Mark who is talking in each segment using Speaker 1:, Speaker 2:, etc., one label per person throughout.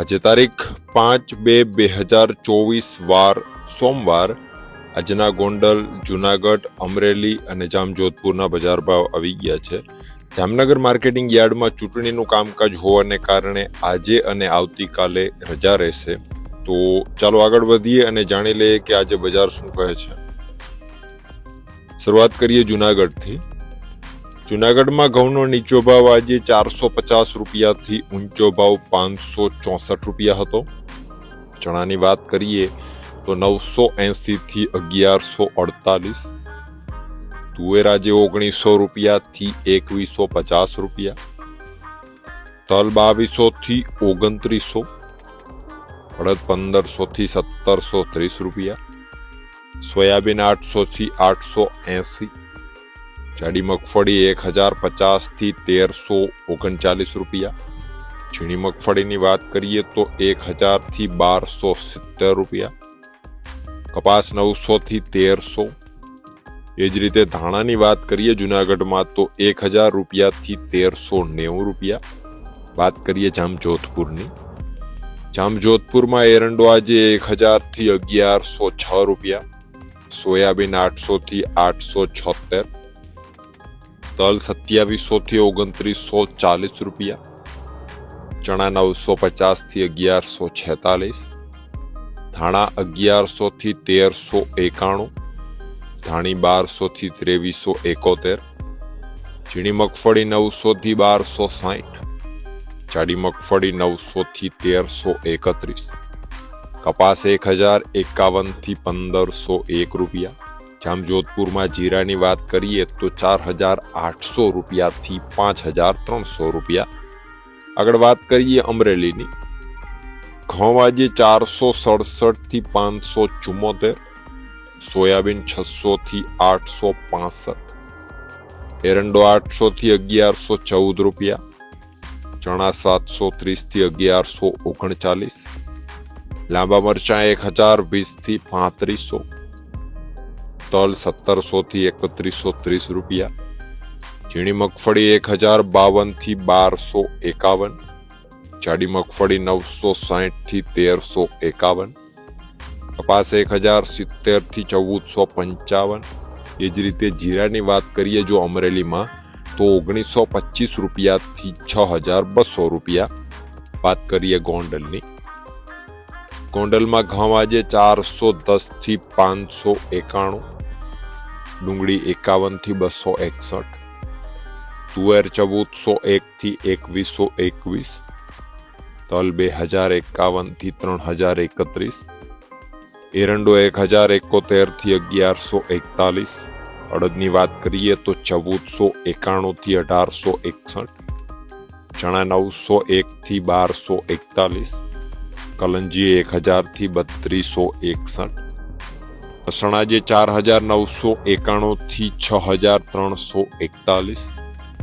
Speaker 1: આજે તારીખ પાંચ બે બે હજાર ચોવીસ વાર સોમવાર આજના ગોંડલ, જુનાગઢ, અમરેલી અને જામજોધપુરના બજાર ભાવ આવી ગયા છે. જામનગર માર્કેટિંગ યાર્ડમાં ચૂંટણીનું કામકાજ હોવાને કારણે આજે અને આવતીકાલે રજા રહેશે. તો ચાલો આગળ વધીએ અને જાણી લઈએ કે આજે બજાર શું કહે છે. શરૂઆત કરીએ જુનાગઢથી. જુનાગઢમાં ઘઉંનો નીચો ભાવ આજે ચારસો પચાસ રૂપિયાથી ઊંચો ભાવ પાંચસો ચોસઠ રૂપિયા હતો. ચણાની વાત કરીએ તો નવસો એંસીથી અગિયારસો અડતાલીસ. તુવેર આજે ઓગણીસો રૂપિયાથી એકવીસો પચાસ રૂપિયા. તલ બાવીસોથી ઓગણત્રીસો. અડદ પંદરસોથી સત્તરસો ત્રીસ રૂપિયા. સોયાબીન આઠસોથી આઠસો એંસી. જાડી મગફળી એક હજાર પચાસથી તેરસો ઓગણચાલીસ રૂપિયા. ઝીણી મગફળીની વાત કરીએ તો એક હજારથી બારસો સિત્તેર રૂપિયા. કપાસ નવસોથી તેરસો. એ જ રીતે ધાણાની વાત કરીએ જુનાગઢમાં તો એક હજાર રૂપિયાથી તેરસો નેવું રૂપિયા. વાત કરીએ જામજોધપુરની. જામજોધપુરમાં એરંડો આજે એક હજારથી અગિયારસો છ રૂપિયા. સોયાબીન આઠસોથી આઠસો છોતેર તલ સત્યાવીસોથી ઓગણત્રીસો ચાલીસ રૂપિયા, ચણા નવસો પચાસથી અગિયારસો છેતાલીસ, ધાણા અગિયારસોથી તેરસો એકાણું, ધાણી બારસોથી ત્રેવીસો એકોતેર, ઝીણી મગફળી નવસોથી બારસો સાઠ જાડી મગફળી નવસોથી તેરસો એકત્રીસ, કપાસ એક હજાર એકાવનથી પંદરસો એક રૂપિયા જામજોધપુરમાં જીરાની વાત કરીએ તો ચાર હજાર આઠસો રૂપિયાથી પાંચ હજાર ત્રણસો રૂપિયા. આગળ વાત કરીએ અમરેલીની. ઘઉં આજે ચારસો સડસઠથી પાંચસો ચુમ્મોતેર, સોયાબીન છસોથી આઠસો પાસઠ, એરંડો આઠસોથી અગિયારસો ચૌદ રૂપિયા, ચણા સાતસો ત્રીસથી અગિયારસો ઓગણચાલીસ, લાંબા મરચાં એક હજાર વીસથી પાંત્રીસો તલ સત્તરસોથી એકત્રીસો ત્રીસ રૂપિયા ઝીણી મગફળી એક હજાર બાવનથી બારસો એકાવન જાડી મગફળી નવસો સાહીઠથી તેરસો એકાવન કપાસ એક હજાર સિત્તેરથી ચૌદસો પંચાવન એ જ રીતે જીરાની વાત કરીએ જો અમરેલીમાં તો ઓગણીસો પચીસ રૂપિયાથી છ હજાર બસો રૂપિયા વાત કરીએ ગોંડલની ગોંડલમાં ઘઉં આજે ચારસો દસથી પાંચસો એકાણું ડુંગળી એકાવનથી બસો એકસઠ. તુવેર ચૌદસો એકથી એકવીસો એકવીસ. તલ બે હજાર એકાવનથી ત્રણ હજાર એકત્રીસ. એરંડો એક હજાર એકોતેરથી અગિયારસો એકતાલીસ. અડદની વાત કરીએ તો ચૌદસો એકાણુંથી અઢારસો એકસઠ. ચણા નવસો એકથી બારસો એકતાલીસ. કલંજી એક હજારથી બત્રીસો એકસઠ. લસણ આજે ચાર હજાર નવસો એકાણુંથી છ હજાર ત્રણસો એકતાલીસ.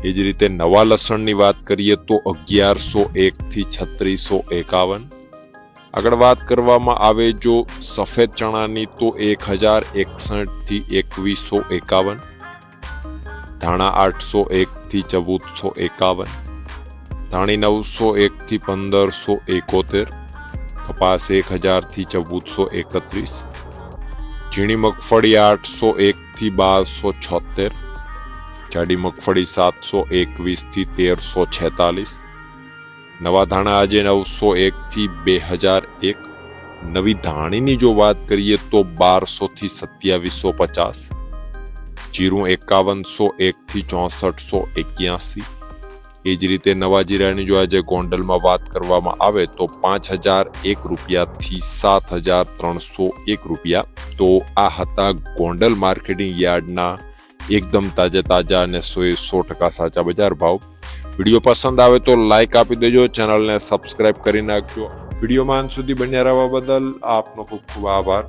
Speaker 1: એ જ રીતે નવા લસણની વાત કરીએ તો અગિયારસો એકથી છત્રીસો એકાવન. આગળ વાત કરવામાં આવે જો સફેદ ચણાની તો એક હજાર એકસઠથી એકવીસો એકાવન. ધાણા આઠસો એકથી ચૌદસો એકાવન. ધાણી નવસો એકથી પંદરસો એકોતેર. કપાસ એક હજારથી ચૌદસો એકત્રીસ. ઝીણી મગફળી આઠસો એકથી બારસો છોતેર, જાડી મગફળી સાતસો એકવીસથી તેરસો છેતાલીસ, નવા ધાણા આજે નવસો એકથી બે હજાર એક, નવી ધાણીની જો વાત કરીએ તો બારસોથી સત્યાવીસો પચાસ, જીરું એકાવનસો એકથી ચોસઠસો એક્યાસી. એ જ રીતે નવા જીરાની જો આજે ગોંડલમાં વાત કરવામાં આવે તો પાંચ હજાર એક રૂપિયાથી સાત હજાર ત્રણસો એક રૂપિયા તો આ હતા ગોંડલ માર્કેટિંગ યાર્ડના એકદમ તાજા તાજા અને સો એ સો ટકા સાચા બજાર ભાવ. વીડિયો પસંદ આવે તો લાઇક આપી દેજો, ચેનલને સબસ્ક્રાઇબ કરી નાખજો. વિડીયોમાં અંત સુધી બન્યા રહેવા બદલ આપનો ખૂબ ખૂબ આભાર.